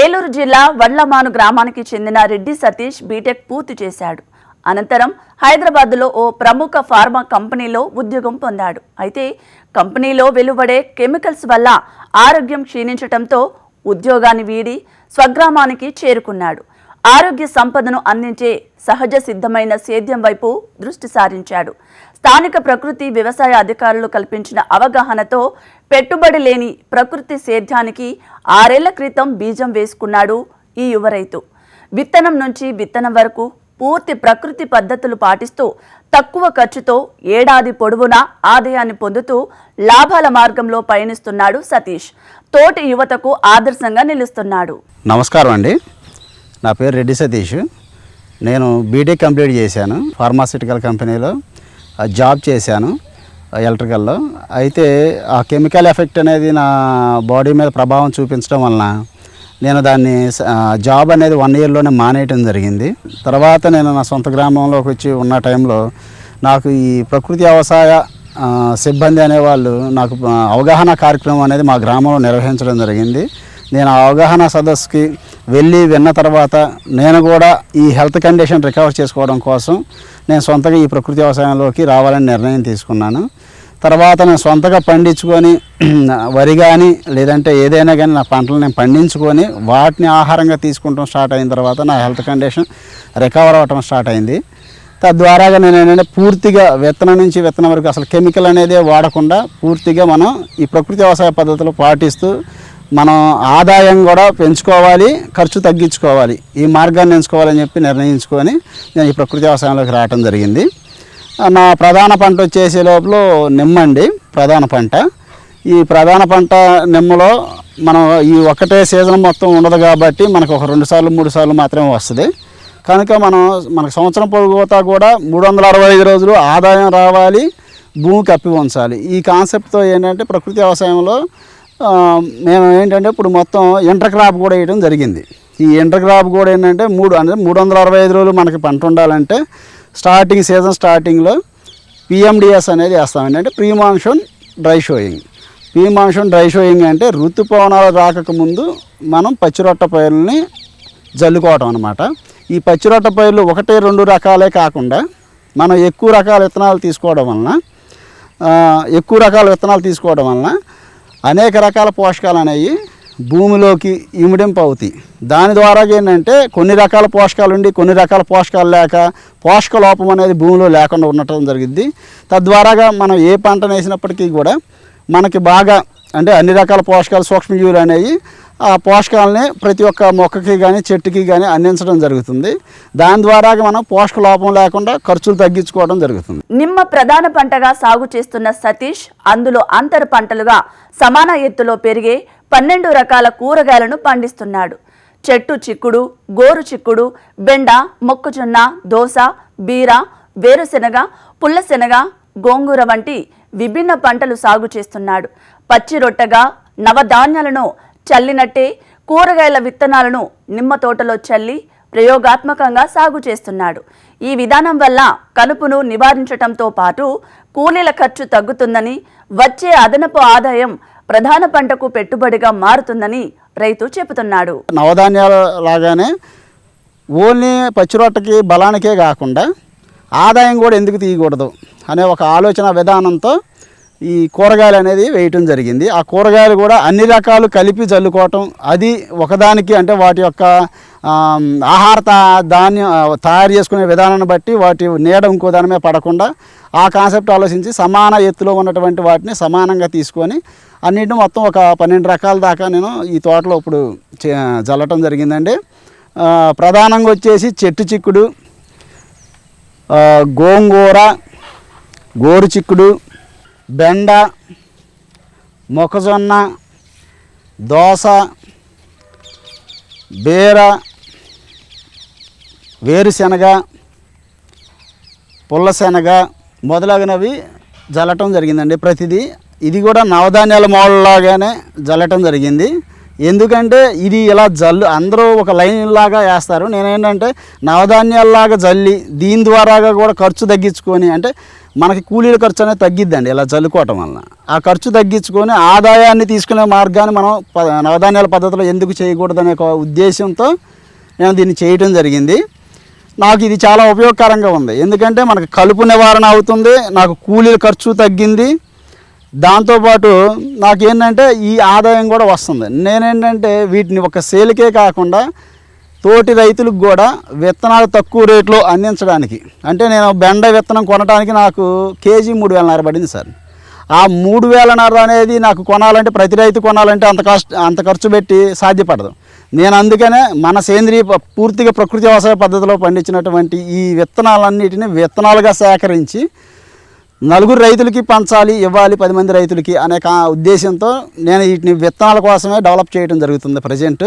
ఏలూరు జిల్లా వడ్లమాను గ్రామానికి చెందిన రెడ్డి సతీష్ బీటెక్ పూర్తి చేశాడు. అనంతరం హైదరాబాద్లో ఓ ప్రముఖ ఫార్మా కంపెనీలో ఉద్యోగం పొందాడు. అయితే కంపెనీలో వెలువడే కెమికల్స్ వల్ల ఆరోగ్యం క్షీణించటంతో ఉద్యోగాన్ని వీడి స్వగ్రామానికి చేరుకున్నాడు. ఆరోగ్య సంపదను అందించే సహజ సిద్ధమైన సేద్యం వైపు దృష్టి సారించాడు. స్థానిక ప్రకృతి వ్యవసాయ అధికారులు కల్పించిన అవగాహనతో పెట్టుబడి లేని ప్రకృతి సేద్యానికి ఆరేళ్ళ క్రితం బీజం వేసుకున్నాడు ఈ యువ రైతు. విత్తనం నుంచి విత్తనం వరకు పూర్తి ప్రకృతి పద్ధతులు పాటిస్తూ తక్కువ ఖర్చుతో ఏడాది పొడవునా ఆదాయాన్ని పొందుతూ లాభాల మార్గంలో పయనిస్తున్నాడు సతీష్. తోటి యువతకు ఆదర్శంగా నిలుస్తున్నాడు. నమస్కారం అండి. నా పేరు రెడ్డి సతీష్. నేను బీటెక్ కంప్లీట్ చేశాను ఫార్మాసిటికల్ కంపెనీలో జాబ్ చేశాను ఎలక్ట్రికల్లో అయితే ఆ కెమికల్ ఎఫెక్ట్ అనేది నా బాడీ మీద ప్రభావం చూపించడం వలన నేను దాన్ని జాబ్ అనేది వన్ ఇయర్లోనే మానేయటం జరిగింది. తర్వాత నేను నా సొంత గ్రామంలోకి వచ్చి ఉన్న టైంలో నాకు ఈ ప్రకృతి వ్యవసాయ సిబ్బంది అనేవాళ్ళు నాకు అవగాహన కార్యక్రమం అనేది మా గ్రామంలో నిర్వహించడం జరిగింది. నేను అవగాహన సదస్సుకి వెళ్ళి విన్న తర్వాత నేను కూడా ఈ హెల్త్ కండిషన్ రికవర్ చేసుకోవడం కోసం నేను సొంతగా ఈ ప్రకృతి వ్యవసాయంలోకి రావాలని నిర్ణయం తీసుకున్నాను. తర్వాత నేను సొంతగా పండించుకొని వరి కానీ లేదంటే ఏదైనా కానీ నా పంటలు నేను పండించుకొని వాటిని ఆహారంగా తీసుకుంటాం స్టార్ట్ అయిన తర్వాత నా హెల్త్ కండిషన్ రికవర్ అవ్వటం స్టార్ట్ అయింది. తద్వారాగా నేను ఏంటంటే పూర్తిగా విత్తనం నుంచి విత్తనం వరకు అసలు కెమికల్ అనేది వాడకుండా పూర్తిగా మనం ఈ ప్రకృతి వ్యవసాయ పద్ధతులు పాటిస్తూ మనం ఆదాయం కూడా పెంచుకోవాలి ఖర్చు తగ్గించుకోవాలి. ఈ మార్గాన్ని ఎంచుకోవాలని చెప్పి నిర్ణయించుకొని నేను ఈ ప్రకృతి వ్యవసాయంలోకి రావటం జరిగింది. నా ప్రధాన పంట వచ్చేసే లోపల నిమ్మండి ప్రధాన పంట. ఈ ప్రధాన పంట నిమ్మలో మనం ఈ ఒక్కటే సీజన్ మొత్తం ఉండదు కాబట్టి మనకు ఒక రెండు సార్లు మూడు సార్లు మాత్రమే వస్తుంది. కనుక మనం మనకు సంవత్సరం పొడుగుతా కూడా మూడు వందల అరవై ఐదు రోజులు ఆదాయం రావాలి భూమి కప్పి ఉంచాలి. ఈ కాన్సెప్ట్తో ఏంటంటే ప్రకృతి వ్యవసాయంలో మేము ఏంటంటే ఇప్పుడు మొత్తం ఇంటర్ క్రాప్ కూడా వేయడం జరిగింది. ఈ ఇంటర్ క్రాప్ కూడా ఏంటంటే మూడు అంటే మూడు వందల అరవై ఐదు రోజులు మనకి పంట ఉండాలంటే స్టార్టింగ్ సీజన్ స్టార్టింగ్లో పిఎండిఎస్ అనేది వేస్తాం. ఏంటంటే pre monsoon dry sowing pre monsoon dry sowing అంటే ఋతుపవనాలు రాకముందు మనం పచ్చిరొట్ట పైరుల్ని జల్లుకోవటం అనమాట ఈ పచ్చిరొట్ట పైర్లు ఒకటి రెండు రకాలే కాకుండా మనం ఎక్కువ రకాల విత్తనాలు తీసుకోవడం వలన ఎక్కువ రకాల విత్తనాలు తీసుకోవడం వలన అనేక రకాల పోషకాలు అనేవి భూమిలోకి ఇమిడింపు అవుతాయి దాని ద్వారా ఏంటంటే కొన్ని రకాల పోషకాలు ఉండి కొన్ని రకాల పోషకాలు లేక పోషక లోపం అనేది భూమిలో లేకుండా ఉండటం జరిగింది తద్వారాగా మనం ఏ పంటను వేసినప్పటికీ కూడా మనకి బాగా అంటే అన్ని రకాల పోషకాలు సూక్ష్మజీవులు అనేవి ఆ పోషకాలని ప్రతి ఒక్క మొక్కకి కానీ చెట్టుకి కానీ అందించడం జరుగుతుంది. దాని ద్వారా మనం పోషక లోపం లేకుండా ఖర్చులు తగ్గించుకోవడం జరుగుతుంది. నిమ్మ ప్రధాన పంటగా సాగు చేస్తున్న సతీష్ అందులో అంతర పంటలుగా సమాన ఎత్తులో పెరిగే పన్నెండు రకాల కూరగాయలను పండిస్తున్నాడు. చెట్టు చిక్కుడు గోరు చిక్కుడు బెండ మొక్కజొన్న దోస బీర వేరుశెనగ పుల్లశెనగ గోంగూర వంటి విభిన్న పంటలు సాగు చేస్తున్నాడు. పచ్చి రొట్టెగా నవధాన్యాలను చల్లినట్టే కూరగాయల విత్తనాలను నిమ్మ తోటలో చల్లి ప్రయోగాత్మకంగా సాగు చేస్తున్నాడు. ఈ విధానం వల్ల కలుపును నివారించటంతో పాటు కూలీల ఖర్చు తగ్గుతుందని వచ్చే అదనపు ఆదాయం ప్రధాన పంటకు పెట్టుబడిగా మారుతుందని రైతు చెబుతున్నాడు. నవధాన్యాల లాగానే ఓన్లీ పచ్చిరొట్టకి బలానికే కాకుండా ఆదాయం కూడా ఎందుకు తీయకూడదు అనే ఒక ఆలోచన విధానంతో ఈ కూరగాయలు అనేది వేయటం జరిగింది. ఆ కూరగాయలు కూడా అన్ని రకాలు కలిపి చల్లుకోవటం అది ఒకదానికి అంటే వాటి యొక్క ఆహార ధాన్యం తయారు చేసుకునే విధానాన్ని బట్టి వాటి నీడ ఇంకో దాని మీద పడకుండా ఆ కాన్సెప్ట్ ఆలోచించి సమాన ఎత్తులో ఉన్నటువంటి వాటిని సమానంగా తీసుకొని అన్నింటిని మొత్తం ఒక పన్నెండు రకాల దాకా నేను ఈ తోటలో ఇప్పుడు చల్లటం జల్లటం జరిగిందండి. ప్రధానంగా వచ్చేసి చెట్టు చిక్కుడు గోంగూర గోరు చిక్కుడు బెండ మొక్కజొన్న దోస బీర వేరుశెనగ పుల్లశెనగ మొదలగునవి జల్లటం జరిగిందండి ప్రతిదీ. ఇది కూడా నవధాన్యాల మోడల్లాగానే జల్లటం జరిగింది. ఎందుకంటే ఇది ఇలా జల్లు అందరూ ఒక లైన్ లాగా వేస్తారు. నేనేంటంటే నవధాన్యాల్లాగా జల్లి దీని ద్వారాగా కూడా ఖర్చు తగ్గించుకొని అంటే మనకి కూలీల ఖర్చు అనేది తగ్గిద్దండి ఇలా చల్లుకోవటం వలన. ఆ ఖర్చు తగ్గించుకొని ఆదాయాన్ని తీసుకునే మార్గాన్ని మనం ప- నవధాన్యాల పద్ధతిలో ఎందుకు చేయకూడదనే ఒక ఉద్దేశంతో నేను దీన్ని చేయటం జరిగింది. నాకు ఇది చాలా ఉపయోగకరంగా ఉంది. ఎందుకంటే మనకు కలుపు నివారణ అవుతుంది నాకు కూలీల ఖర్చు తగ్గింది దాంతోపాటు నాకేంటంటే ఈ ఆదాయం కూడా వస్తుంది. నేనేంటంటే వీటిని ఒక సేలికే కాకుండా తోటి రైతులకు కూడా విత్తనాలు తక్కువ రేట్లో అందించడానికి. అంటే నేను బెండ విత్తనం కొనడానికి నాకు కేజీ మూడు వేలన్నర పడింది సార్. ఆ మూడు వేలన్నర అనేది నాకు కొనాలంటే ప్రతి రైతు కొనాలంటే అంత కాస్ట్ అంత ఖర్చు పెట్టి సాధ్యపడదు. నేను అందుకనే మన సేంద్రియ ప- పూర్తిగా ప్రకృతి వ్యవసాయ పద్ధతిలో పండించినటువంటి ఈ విత్తనాలన్నిటిని విత్తనాలుగా సేకరించి నలుగురు రైతులకి పంచాలి ఇవ్వాలి పది మంది రైతులకి అనే కా ఉద్దేశంతో నేను వీటిని విత్తనాల కోసమే డెవలప్ చేయడం జరుగుతుంది ప్రజెంట్